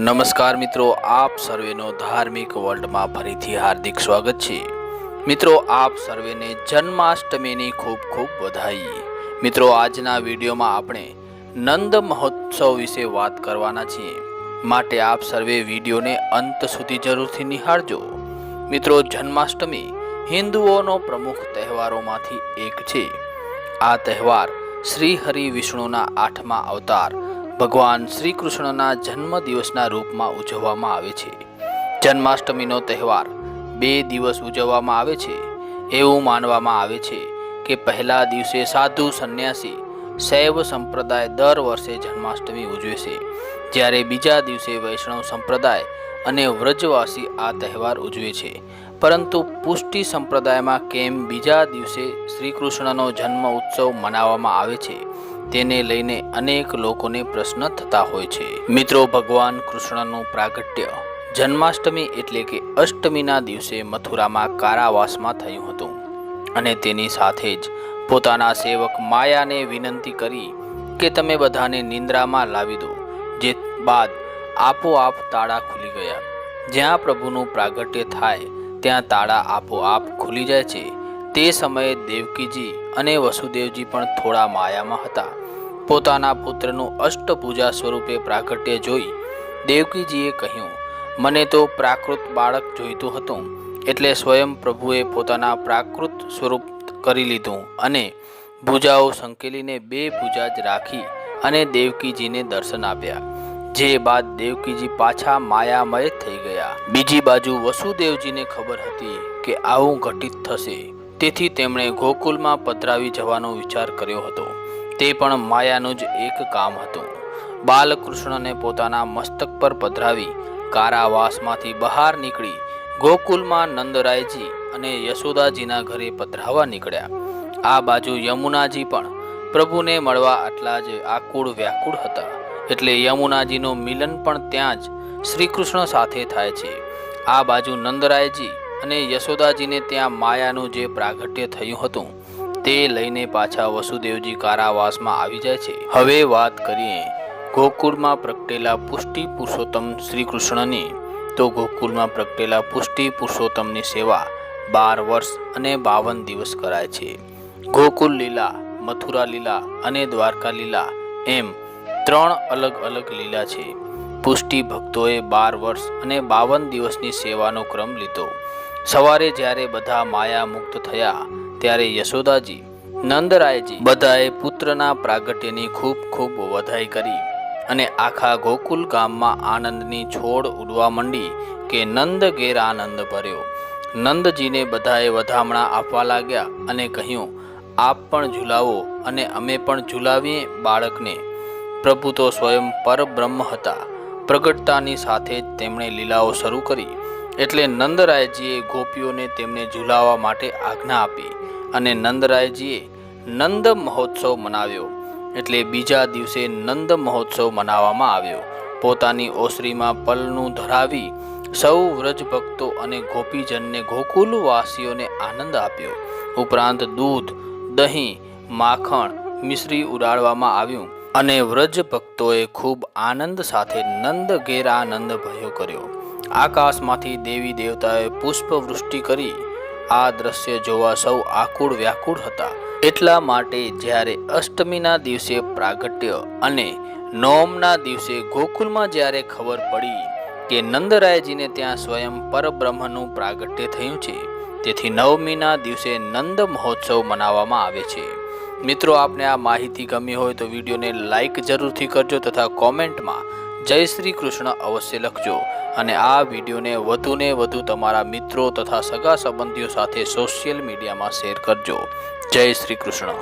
નમસ્કાર મિત્રો, આપ સર્વેનો ધાર્મિક વર્લ્ડમાં ફરીથી હાર્દિક સ્વાગત છે. મિત્રો, આપ સર્વેને જન્માષ્ટમીની ખૂબ ખૂબ વધાઈ મિત્રો, આજના વિડીયોમાં આપણે નંદ મહોત્સવ વિશે વાત કરવાના છીએ. માટે આપ સર્વે વિડીયોને અંત સુધી જરૂરથી નિહાળજો. મિત્રો, જન્માષ્ટમી હિન્દુઓનો પ્રમુખ તહેવારોમાંથી એક છે. આ તહેવાર શ્રી હરિ વિષ્ણુના આઠમા અવતાર ભગવાન શ્રી કૃષ્ણના જન્મ દિવસના રૂપમાં ઉજવવામાં આવે છે. જન્માષ્ટમીનો તહેવાર બે દિવસ ઉજવવામાં આવે છે. એવું માનવામાં આવે છે કે પહેલા દિવસે સાધુ સંન્યાસી શૈવ સંપ્રદાય દર વર્ષે જન્માષ્ટમી ઉજવે છે. જ્યારે બીજા દિવસે વૈષ્ણવ સંપ્રદાય અને વ્રજવાસી આ તહેવાર ઉજવે છે. પરંતુ પુષ્ટિ સંપ્રદાયમાં કેમ બીજા દિવસે શ્રી કૃષ્ણનો જન્મ ઉત્સવ મનાવવામાં આવે છે? તેને લઈને અનેક લોકોને પ્રશ્ન થતા હોય છે. મિત્રો, ભગવાન કૃષ્ણનું પ્રાગટ્ય જન્માષ્ટમી એટલે કે અષ્ટમીના દિવસે મથુરામાં કારાવાસમાં થયું હતું અને તેની સાથે જ પોતાના સેવક માયાને વિનંતી કરી કે તમે બધાને નિંદ્રામાં લાવી દો, જે બાદ આપોઆપ તાળા ખુલી ગયા. જ્યાં પ્રભુનું પ્રાગટ્ય થાય, ત્યાં તાળા આપોઆપ ખુલી જાય છે. તે સમયે દેવકીજી અને વસુદેવજી પણ થોડા માયામાં હતા. પોતાના પુત્રનું અષ્ટપૂજા સ્વરૂપે પ્રાગટ્ય જોઈ દેવકીજીએ કહ્યું, મને તો પ્રાકૃત બાળક જોઈતું હતું, એટલે સ્વયં પ્રભુએ પોતાના પ્રાકૃત સ્વરૂપ કરી લીધું અને ભૂજાઓ સંકેલીને બે ભૂજા જ રાખી અને દેવકીજીને દર્શન આપ્યા. જે બાદ દેવકીજી પાછા માયામય થઈ ગયા. બીજી બાજુ વસુદેવજીને ખબર હતી કે આવું ઘટિત થશે. તેથી તેમણે ગોકુલમાં પધરાવી જવાનો વિચાર કર્યો હતો. તે પણ માયાનું જ એક કામ હતું. બાલકૃષ્ણને પોતાના મસ્તક પર પધરાવી કારાવાસમાંથી બહાર નીકળી ગોકુલમાં નંદરાયજી અને યશોદાજીના ઘરે પધરાવા નીકળ્યા. આ બાજુ યમુનાજી પણ પ્રભુને મળવા આટલા જ આકુળ વ્યાકુળ હતા. એટલે યમુનાજીનું મિલન પણ ત્યાં જ શ્રીકૃષ્ણ સાથે થાય છે. આ બાજુ નંદરાયજી અને યશોદાજીને ત્યાં માયાનું જે પ્રાગટ્ય થયું હતું તે લઈને પાછા વસુદેવજી કારાવાસમાં આવી જાય છે. હવે વાત કરીએ ગોકુળમાં પ્રગટેલા પુષ્ટિ પુરુષોત્તમ શ્રી કૃષ્ણની. તો ગોકુળમાં પ્રગટેલા પુષ્ટિ પુરુષોત્તમની સેવા બાર વર્ષ અને બાવન દિવસ કરાય છે. ગોકુલ લીલા, મથુરા લીલા અને દ્વારકા લીલા એમ ત્રણ અલગ અલગ લીલા છે. પુષ્ટિ ભક્તોએ બાર વર્ષ અને બાવન દિવસની સેવાનો ક્રમ લીધો. સવારે જ્યારે બધા માયા મુક્ત થયા ત્યારે યશોદાજી, નંદરાયજી બધાએ પુત્રના પ્રાગટ્યની ખૂબ ખૂબ વધાઈ કરી અને આખા ગોકુલ ગામમાં આનંદની છોડ ઉડવા માંડી કે નંદ ઘેર આનંદ ભર્યો. નંદજીને બધાએ વધામણા આપવા લાગ્યા અને કહ્યું, આપ પણ ઝુલાવો અને અમે પણ ઝુલાવીએ બાળકને. પ્રભુ તો સ્વયં પરબ્રહ્મ હતા. પ્રગટતાની સાથે જ તેમણે લીલાઓ શરૂ કરી. એટલે નંદરાયજીએ ગોપીઓને તેમને ઝુલાવા માટે આજ્ઞા આપી. અને નંદરાયજીએ નંદ મહોત્સવ મનાવ્યો. એટલે બીજા દિવસે નંદ મહોત્સવ મનાવવામાં આવ્યો. પોતાની ઓસરીમાં પલનું ધરાવી સૌ વ્રજ ભક્તો અને ગોપીજનને ગોકુલવાસીઓને આનંદ આપ્યો. ઉપરાંત દૂધ, દહીં, માખણ મિશ્રી ઉડાડવામાં આવ્યું અને વ્રજ ભક્તોએ ખૂબ આનંદ સાથે નંદ ગેરાનંદ ભયો કર્યો. આકાશમાંથી દેવી દેવતાએ પુષ્પવૃષ્ટિ કરી આ દ્રશ્ય જોવા સૌ આકુળ વ્યાકુળ હતા. એટલા માટે જ્યારે અષ્ટમીના દિવસે પ્રાગટ્ય અને નોમના દિવસે ગોકુલમાં જ્યારે ખબર પડી કે નંદરાયજીને ત્યાં સ્વયં પરબ્રહ્મનું પ્રાગટ્ય થયું છે, તેથી નવમીના દિવસે નંદ મહોત્સવ મનાવવામાં આવે છે. મિત્રો, આપને આ માહિતી ગમી હોય તો વિડીયોને લાઈક જરૂરથી કરજો તથા કોમેન્ટમાં જય શ્રી કૃષ્ણ અવશ્ય લખજો. અને આ વિડીયોને વધુને વધુ તમારા મિત્રો તથા સગા સંબંધીઓ સાથે સોશિયલ મીડિયામાં શેર કરજો. જય શ્રી કૃષ્ણ.